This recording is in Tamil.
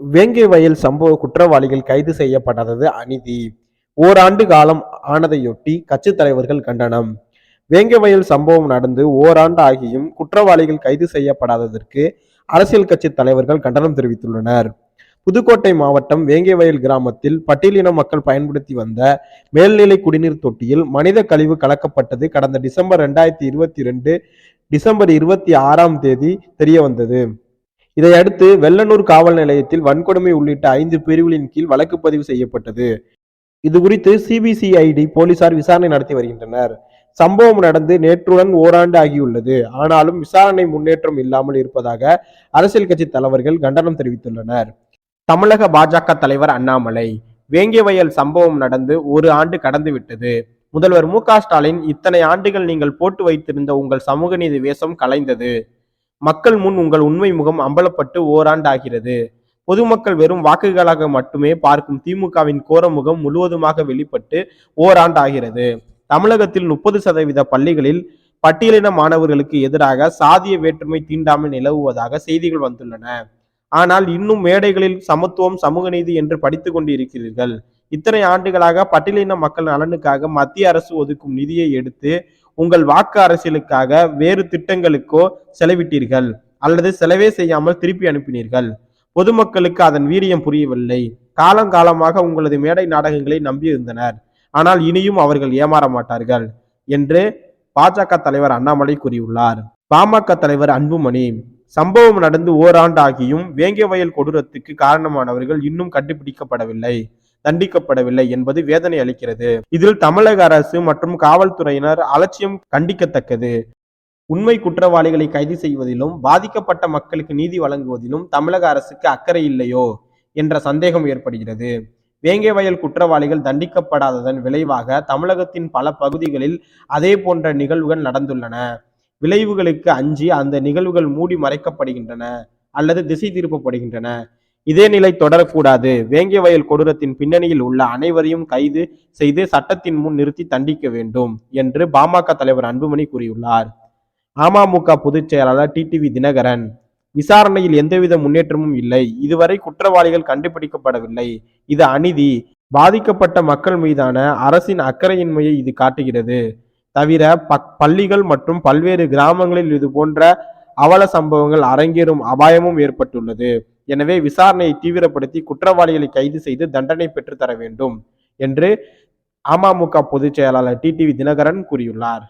வேங்கை வயல் சம்பவ குற்றவாளிகள் கைது செய்யப்படாதது அநீதி. ஓராண்டு காலம் ஆனதையொட்டி கட்சித் தலைவர்கள் கண்டனம். வேங்கை வயல் சம்பவம் நடந்து ஓராண்டு ஆகியும் குற்றவாளிகள் கைது செய்யப்படாததற்கு அரசியல் கட்சி தலைவர்கள் கண்டனம் தெரிவித்துள்ளனர். புதுக்கோட்டை மாவட்டம் வேங்கை வயல் கிராமத்தில் பட்டியலின மக்கள் பயன்படுத்தி வந்த மேல்நிலை குடிநீர் தொட்டியில் மனித கழிவு கலக்கப்பட்டது கடந்த டிசம்பர் ரெண்டாயிரத்தி இருபத்தி ரெண்டு டிசம்பர் இருபத்தி ஆறாம் தேதி தெரிய வந்தது இதையடுத்து வெள்ளனூர் காவல் நிலையத்தில் வன்கொடுமை உள்ளிட்ட ஐந்து பிரிவுகளின் கீழ் வழக்கு பதிவு செய்யப்பட்டது. இது குறித்து சிபிசிஐடி போலீசார் விசாரணை நடத்தி வருகின்றனர். சம்பவம் நடந்து நேற்றுடன் ஓராண்டு ஆகியுள்ளது. ஆனாலும் விசாரணை முன்னேற்றம் இல்லாமல் இருப்பதாக அரசியல் கட்சி தலைவர்கள் கண்டனம் தெரிவித்துள்ளனர். தமிழக பாஜக தலைவர் அண்ணாமலை வேங்கியவயல் சம்பவம் நடந்து ஒரு ஆண்டு கடந்து விட்டது. முதல்வர் மு ஸ்டாலின் இத்தனை ஆண்டுகள் நீங்கள் போட்டு வைத்திருந்த உங்கள் சமூக நீதி வேஷம் கலைந்தது. மக்கள் முன் உங்கள் உண்மை முகம் அம்பலப்பட்டு ஓராண்டாகிறது. பொதுமக்கள் வெறும் வாக்குகளாக மட்டுமே பார்க்கும் திமுகவின் கோர முகம் முழுவதுமாக வெளிப்பட்டு ஓராண்டாகிறது. தமிழகத்தில் முப்பது சதவீத பள்ளிகளில் பட்டியலின மாணவர்களுக்கு எதிராக சாதிய வேற்றுமை தீண்டாமல் நிலவுவதாக செய்திகள் வந்துள்ளன. ஆனால் இன்னும் மேடைகளில் சமத்துவம் சமூக நீதி என்று படித்துக் கொண்டிருக்கிறீர்கள். இத்தனை ஆண்டுகளாக பட்டியலின மக்கள் நலனுக்காக மத்திய அரசு ஒதுக்கும் நிதியை எடுத்து உங்கள் வாக்கு அரசியலுக்காக வேறு திட்டங்களுக்கோ செலவிட்டீர்கள் அல்லது செலவே செய்யாமல் திருப்பி அனுப்பினீர்கள். பொதுமக்களுக்கு அதன் வீரியம் புரியவில்லை. காலங்காலமாக உங்களது மேடை நாடகங்களை நம்பியிருந்தனர். ஆனால் இனியும் அவர்கள் ஏமாற மாட்டார்கள் என்று பாஜக தலைவர் அண்ணாமலை கூறியுள்ளார். பாமக தலைவர் அன்புமணி சம்பவம் நடந்து ஓராண்டு ஆகியும் வேங்கவயல் கொடூரத்துக்கு காரணமானவர்கள் இன்னும் கண்டுபிடிக்கப்படவில்லை. தண்டிக்கப்படவில்லை என்பது வேதனை அளிக்கிறது. இதில் தமிழக அரசு மற்றும் காவல்துறையினர் அலட்சியம் கண்டிக்கத்தக்கது. உண்மை குற்றவாளிகளை கைது செய்வதிலும் பாதிக்கப்பட்ட மக்களுக்கு நீதி வழங்குவதிலும் தமிழக அரசுக்கு அக்கறை இல்லையோ என்ற சந்தேகம் ஏற்படுகிறது. வேங்கை வயல் குற்றவாளிகள் தண்டிக்கப்படாததன் விளைவாக தமிழகத்தின் பல பகுதிகளில் அதே போன்ற நிகழ்வுகள் நடந்துள்ளன. விளைவுகளுக்கு அஞ்சி அந்த நிகழ்வுகள் மூடி மறைக்கப்படுகின்றன அல்லது திசை திருப்பப்படுகின்றன. இதே நிலை தொடரக்கூடாது. வேங்கியவயல் கொடூரத்தின் பின்னணியில் உள்ள அனைவரையும் கைது செய்து சட்டத்தின் முன் நிறுத்தி தண்டிக்க வேண்டும் என்று பாமக தலைவர் அன்புமணி கூறியுள்ளார். அமமுக பொதுச் செயலாளர் டிடிவி தினகரன் விசாரணையில் எந்தவித முன்னேற்றமும் இல்லை. இதுவரை குற்றவாளிகள் கண்டுபிடிக்கப்படவில்லை. இது அநீதி. பாதிக்கப்பட்ட மக்கள் மீதான அரசின் அக்கறையின்மையை இது காட்டுகிறது. தவிர பக் பள்ளிகள் மற்றும் பல்வேறு கிராமங்களில் இது போன்ற அவல சம்பவங்கள் அரங்கேறும் அபாயமும் ஏற்பட்டுள்ளது. எனவே விசாரணையை தீவிரப்படுத்தி குற்றவாளிகளை கைது செய்து தண்டனை பெற்றுத்தர வேண்டும் என்று அமமுக பொதுச் செயலாளர் டிடிவி தினகரன் கூறியுள்ளார்.